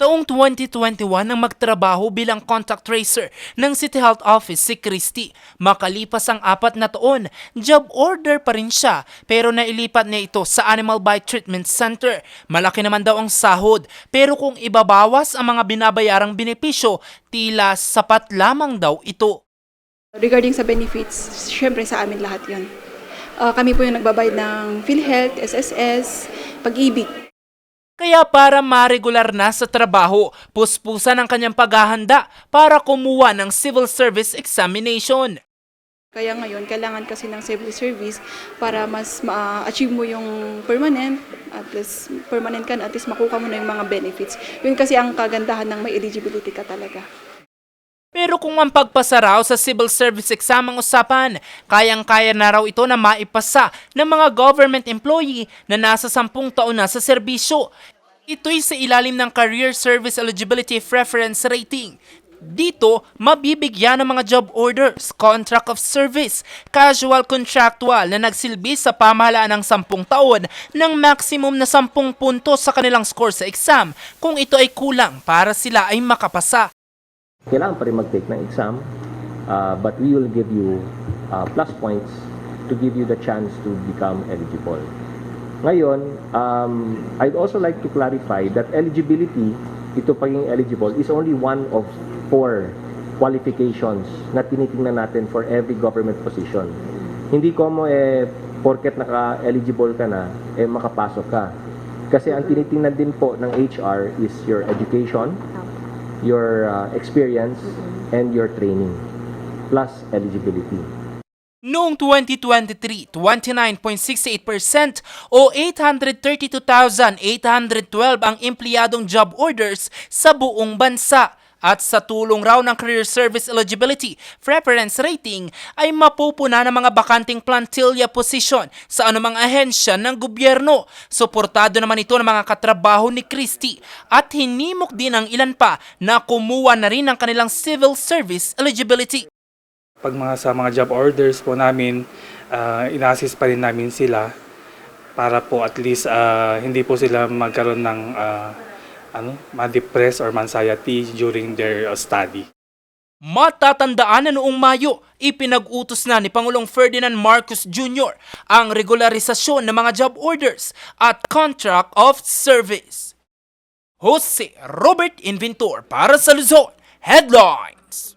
Taong 2021 nang magtrabaho bilang contact tracer ng City Health Office si Christy. Makalipas ang apat na taon, job order pa rin siya pero nailipat niya ito sa Animal Bite Treatment Center. Malaki naman daw ang sahod pero kung ibabawas ang mga binabayarang benepisyo, tila sapat lamang daw ito. Regarding sa benefits, syempre sa amin lahat yon. Ah, kami po yung nagbabayad ng PhilHealth, SSS, pag-ibig. Kaya para maregular na sa trabaho, puspusan ang kanyang paghahanda para kumuha ng civil service examination. Kaya ngayon, kailangan kasi ng civil service para mas ma-achieve mo yung permanent, at least permanent ka at least makuha mo na yung mga benefits. Yun kasi ang kagandahan ng may eligibility ka talaga. Pero kung ang pagpasa raw sa civil service exam ang usapan, kayang-kaya na raw ito na maipasa ng mga government employee na nasa sampung taon na sa serbisyo. Ito'y sa ilalim ng Career Service Eligibility Preference Rating. Dito, mabibigyan ng mga job orders, contract of service, casual contractual na nagsilbi sa pamahalaan ng 10 taon ng maximum na 10 puntos sa kanilang score sa exam kung ito ay kulang para sila ay makapasa. Kailangan pa rin mag-take ng exam, uh, but we will give you uh, plus points to give you the chance to become eligible. Ngayon, um, I'd also like to clarify that eligibility, ito pagiging eligible, is only one of four qualifications na tinitingnan natin for every government position. Hindi ko mo eh, porket naka-eligible ka na, eh makapasok ka. Kasi ang tinitingnan din po ng HR is your education, your uh, experience and your training plus eligibility. Noong 2023, 29.68% o 832,812 ang empleyadong job orders sa buong bansa. At sa tulong raw ng Career Service Eligibility Preference Rating ay mapupuna ng mga bakanting plantilla position sa anumang ahensya ng gobyerno. Suportado naman ito ng mga katrabaho ni Christie at hinimok din ang ilan pa na kumuha na rin ng kanilang civil service eligibility. Pag mga sa mga job orders po namin, uh, ina-assist pa rin namin sila para po at least ah, hindi po sila magkaroon ng ah, ano, ma-depress or anxiety during their ah, study. Matatandaan na noong Mayo, ipinag-utos na ni Pangulong Ferdinand Marcos Jr. ang regularisasyon ng mga job orders at contract of service. Jose Robert Inventor para sa Luzon Headlines.